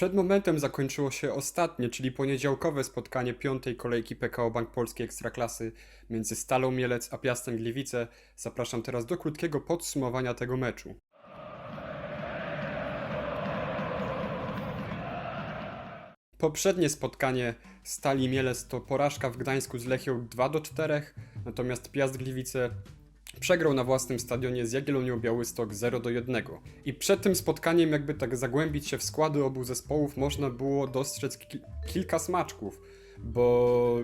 Przed momentem zakończyło się ostatnie, czyli poniedziałkowe spotkanie piątej kolejki PKO Bank Polskiej Ekstraklasy między Stalą Mielec a Piastem Gliwice. Zapraszam teraz do krótkiego podsumowania tego meczu. Poprzednie spotkanie Stali Mielec to porażka w Gdańsku z Lechią 2 do 4, natomiast Piast Gliwice przegrał na własnym stadionie z Jagiellonią Białystok 0 do 1. I przed tym spotkaniem, jakby tak zagłębić się w składy obu zespołów, można było dostrzec ki- kilka smaczków, bo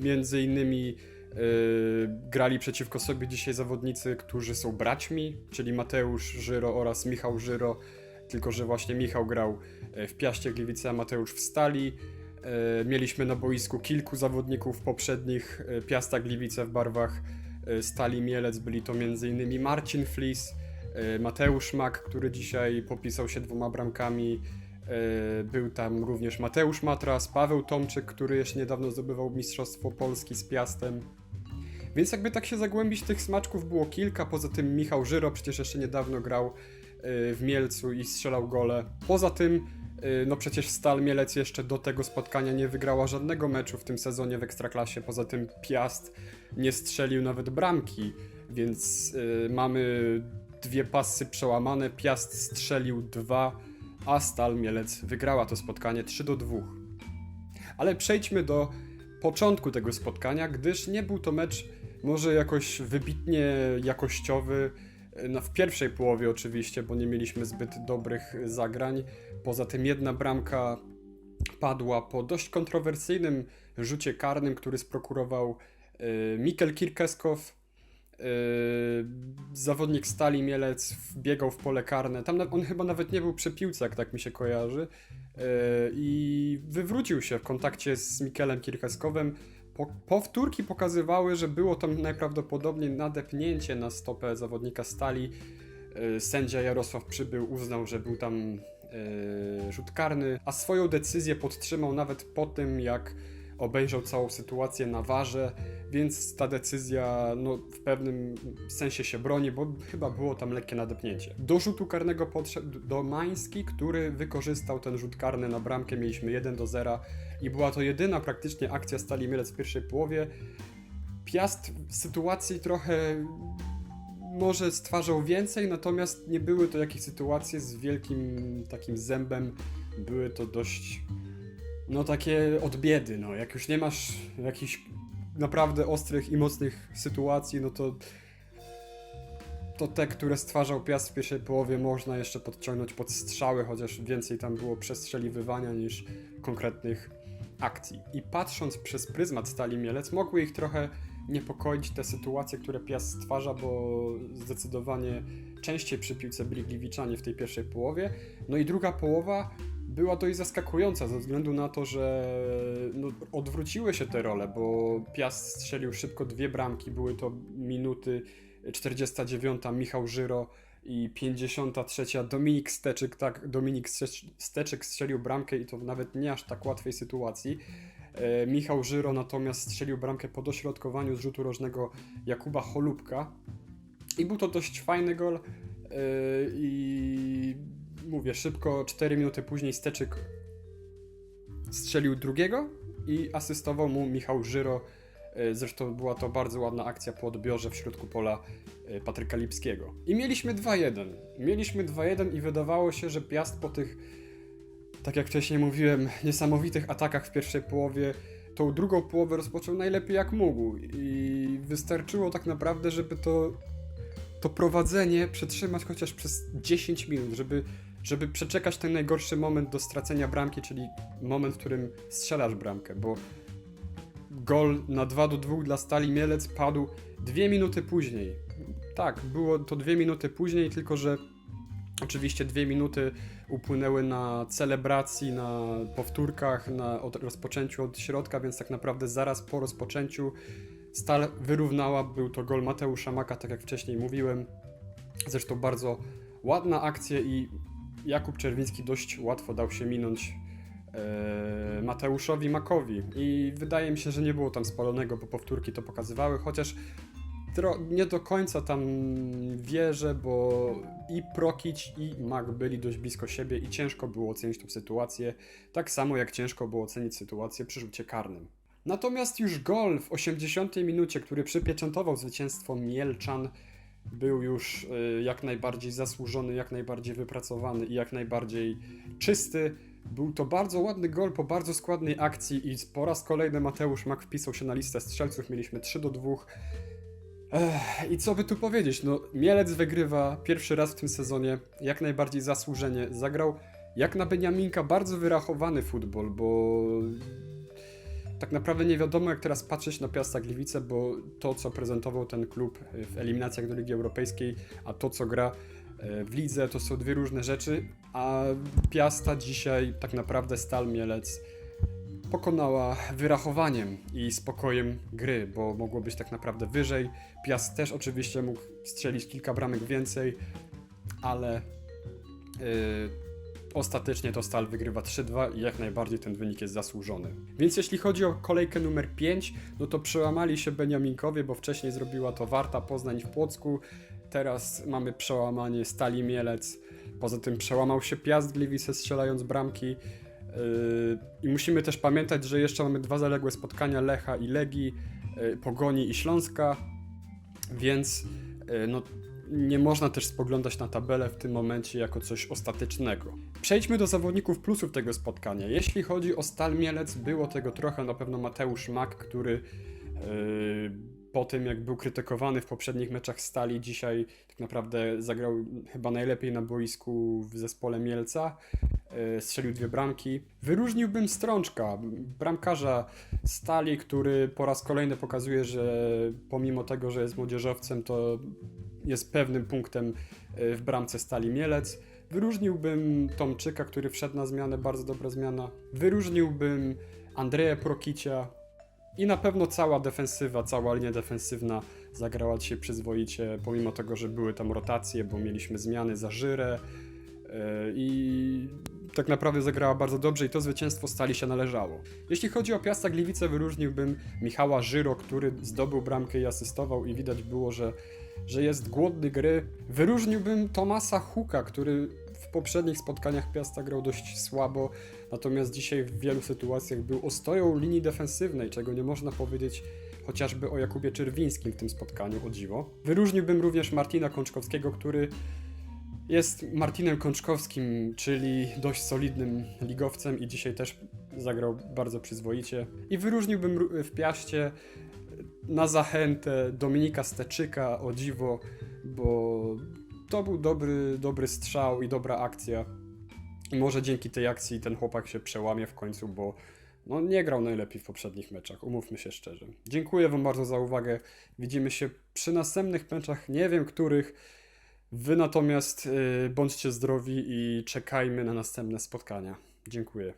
między innymi yy, grali przeciwko sobie dzisiaj zawodnicy, którzy są braćmi, czyli Mateusz Żyro oraz Michał Żyro, tylko że właśnie Michał grał e, w Piaście Gliwice, a Mateusz w Stali. E, Mieliśmy na boisku kilku zawodników poprzednich Piasta Gliwice w barwach Stali Mielec. Byli to m.in. Marcin Flis, e, Mateusz Mak, który dzisiaj popisał się dwoma bramkami. E, Był tam również Mateusz Matras, Paweł Tomczyk, który jeszcze niedawno zdobywał Mistrzostwo Polski z Piastem. Więc jakby tak się zagłębić, tych smaczków było kilka. Poza tym Michał Żyro przecież jeszcze niedawno grał w Mielcu i strzelał gole. Poza tym, no przecież Stal Mielec jeszcze do tego spotkania nie wygrała żadnego meczu w tym sezonie w Ekstraklasie. Poza tym Piast nie strzelił nawet bramki, więc y, mamy dwie pasy przełamane. Piast strzelił dwa, a Stal Mielec wygrała to spotkanie 3 do 2. Ale przejdźmy do początku tego spotkania, gdyż nie był to mecz może jakoś wybitnie jakościowy. No, w pierwszej połowie oczywiście, bo nie mieliśmy zbyt dobrych zagrań. Poza tym jedna bramka padła po dość kontrowersyjnym rzucie karnym, który sprokurował y, Mikel Kirkeskow. Y, zawodnik Stali Mielec wbiegał w pole karne. Tam on chyba nawet nie był przy piłce, jak tak mi się kojarzy. Y, I wywrócił się w kontakcie z Mikelem Kirkeskowem. Po, powtórki pokazywały, że było tam najprawdopodobniej nadepnięcie na stopę zawodnika Stali. Y, Sędzia Jarosław Przybył uznał, że był tam rzut karny, a swoją decyzję podtrzymał nawet po tym, jak obejrzał całą sytuację na warze, więc ta decyzja no, w pewnym sensie się broni, bo chyba było tam lekkie nadepnięcie. Do rzutu karnego podszedł Domański, który wykorzystał ten rzut karny na bramkę, mieliśmy 1 do 0 i była to jedyna praktycznie akcja Stali Mielec w pierwszej połowie. Piast w sytuacji trochę może stwarzał więcej, natomiast nie były to jakieś sytuacje z wielkim takim zębem. Były to dość, no takie od biedy, no. Jak już nie masz jakichś naprawdę ostrych i mocnych sytuacji, no to to te, które stwarzał Piast w pierwszej połowie można jeszcze podciągnąć pod strzały, chociaż więcej tam było przestrzeliwywania niż konkretnych akcji. I patrząc przez pryzmat Stali Mielec, mogły ich trochę niepokoić te sytuacje, które Piast stwarza, bo zdecydowanie częściej przy piłce byli Gliwiczanie w tej pierwszej połowie. No i druga połowa była dość zaskakująca ze względu na to, że no, odwróciły się te role, bo Piast strzelił szybko dwie bramki, były to minuty 49 Michał Żyro i 53 Dominik Steczyk, tak, Dominik Steczyk strzelił bramkę i to nawet nie aż tak łatwej sytuacji. E, Michał Żyro natomiast strzelił bramkę po dośrodkowaniu z rzutu rożnego Jakuba Cholubka. I był to dość fajny gol. e, I mówię, szybko, 4 minuty później Steczyk strzelił drugiego i asystował mu Michał Żyro. E, Zresztą była to bardzo ładna akcja po odbiorze w środku pola e, Patryka Lipskiego. I mieliśmy 2-1. Mieliśmy 2-1 i wydawało się, że Piast po tych, tak jak wcześniej mówiłem, niesamowitych atakach w pierwszej połowie, tą drugą połowę rozpoczął najlepiej jak mógł. I wystarczyło tak naprawdę, żeby to, to prowadzenie przetrzymać chociaż przez 10 minut, żeby, żeby przeczekać ten najgorszy moment do stracenia bramki, czyli moment, w którym strzelasz bramkę, bo gol na 2 do 2 dla Stali Mielec padł dwie minuty później. Tak, było to dwie minuty później, tylko że oczywiście dwie minuty upłynęły na celebracji, na powtórkach, na od, rozpoczęciu od środka, więc tak naprawdę zaraz po rozpoczęciu Stal wyrównała. Był to gol Mateusza Maka, tak jak wcześniej mówiłem. Zresztą bardzo ładna akcja i Jakub Czerwiński dość łatwo dał się minąć e, Mateuszowi Makowi. I wydaje mi się, że nie było tam spalonego, bo powtórki to pokazywały, chociaż nie do końca tam wierzę, bo i Prokić i Mag byli dość blisko siebie i ciężko było ocenić tą sytuację, tak samo jak ciężko było ocenić sytuację przy rzucie karnym. Natomiast już gol w 80 minucie, który przypieczętował zwycięstwo Mielczan, był już y, jak najbardziej zasłużony, jak najbardziej wypracowany i jak najbardziej czysty. Był to bardzo ładny gol po bardzo składnej akcji i po raz kolejny Mateusz Mak wpisał się na listę strzelców. Mieliśmy 3 do 2. Ech, I co by tu powiedzieć? No, Mielec wygrywa pierwszy raz w tym sezonie, jak najbardziej zasłużenie. Zagrał jak na Beniaminka bardzo wyrachowany futbol, bo tak naprawdę nie wiadomo, jak teraz patrzeć na Piasta Gliwice, bo to, co prezentował ten klub w eliminacjach do Ligi Europejskiej, a to, co gra e, w lidze, to są dwie różne rzeczy, a Piasta dzisiaj tak naprawdę Stal Mielec pokonała wyrachowaniem i spokojem gry, bo mogło być tak naprawdę wyżej. Piast też oczywiście mógł strzelić kilka bramek więcej, ale yy, ostatecznie to Stal wygrywa 3-2 i jak najbardziej ten wynik jest zasłużony. Więc jeśli chodzi o kolejkę numer 5, no to przełamali się Beniaminkowie, bo wcześniej zrobiła to Warta Poznań w Płocku, teraz mamy przełamanie Stali Mielec, poza tym przełamał się Piast Gliwice strzelając bramki, Yy, I musimy też pamiętać, że jeszcze mamy dwa zaległe spotkania Lecha i Legii, yy, Pogoni i Śląska, więc yy, no, nie można też spoglądać na tabelę w tym momencie jako coś ostatecznego. Przejdźmy do zawodników plusów tego spotkania. Jeśli chodzi o Stal Mielec, było tego trochę na pewno Mateusz Mak, który yy, po tym jak był krytykowany w poprzednich meczach Stali, dzisiaj tak naprawdę zagrał chyba najlepiej na boisku w zespole Mielca. Yy, strzelił dwie bramki. Wyróżniłbym Strączka, bramkarza Stali, który po raz kolejny pokazuje, że pomimo tego, że jest młodzieżowcem, to jest pewnym punktem yy, w bramce Stali Mielec. Wyróżniłbym Tomczyka, który wszedł na zmianę, bardzo dobra zmiana. Wyróżniłbym Andrzeja Prokicia, i na pewno cała defensywa, cała linia defensywna zagrała dzisiaj przyzwoicie, pomimo tego, że były tam rotacje, bo mieliśmy zmiany za Żyrę yy, i tak naprawdę zagrała bardzo dobrze i to zwycięstwo stali się należało. Jeśli chodzi o Piasta Gliwice, wyróżniłbym Michała Żyro, który zdobył bramkę i asystował i widać było, że, że jest głodny gry. Wyróżniłbym Tomasa Huka, który w poprzednich spotkaniach Piasta grał dość słabo, natomiast dzisiaj w wielu sytuacjach był ostoją linii defensywnej, czego nie można powiedzieć chociażby o Jakubie Czerwińskim w tym spotkaniu, o dziwo. Wyróżniłbym również Martina Kączkowskiego, który jest Martinem Kączkowskim, czyli dość solidnym ligowcem i dzisiaj też zagrał bardzo przyzwoicie. I wyróżniłbym ró- w Piaście na zachętę Dominika Steczyka, o dziwo, bo to był dobry, dobry strzał i dobra akcja. I może dzięki tej akcji ten chłopak się przełamie w końcu, bo no, nie grał najlepiej w poprzednich meczach, umówmy się szczerze. Dziękuję Wam bardzo za uwagę. Widzimy się przy następnych meczach, nie wiem których. Wy natomiast y, bądźcie zdrowi i czekajmy na następne spotkania. Dziękuję.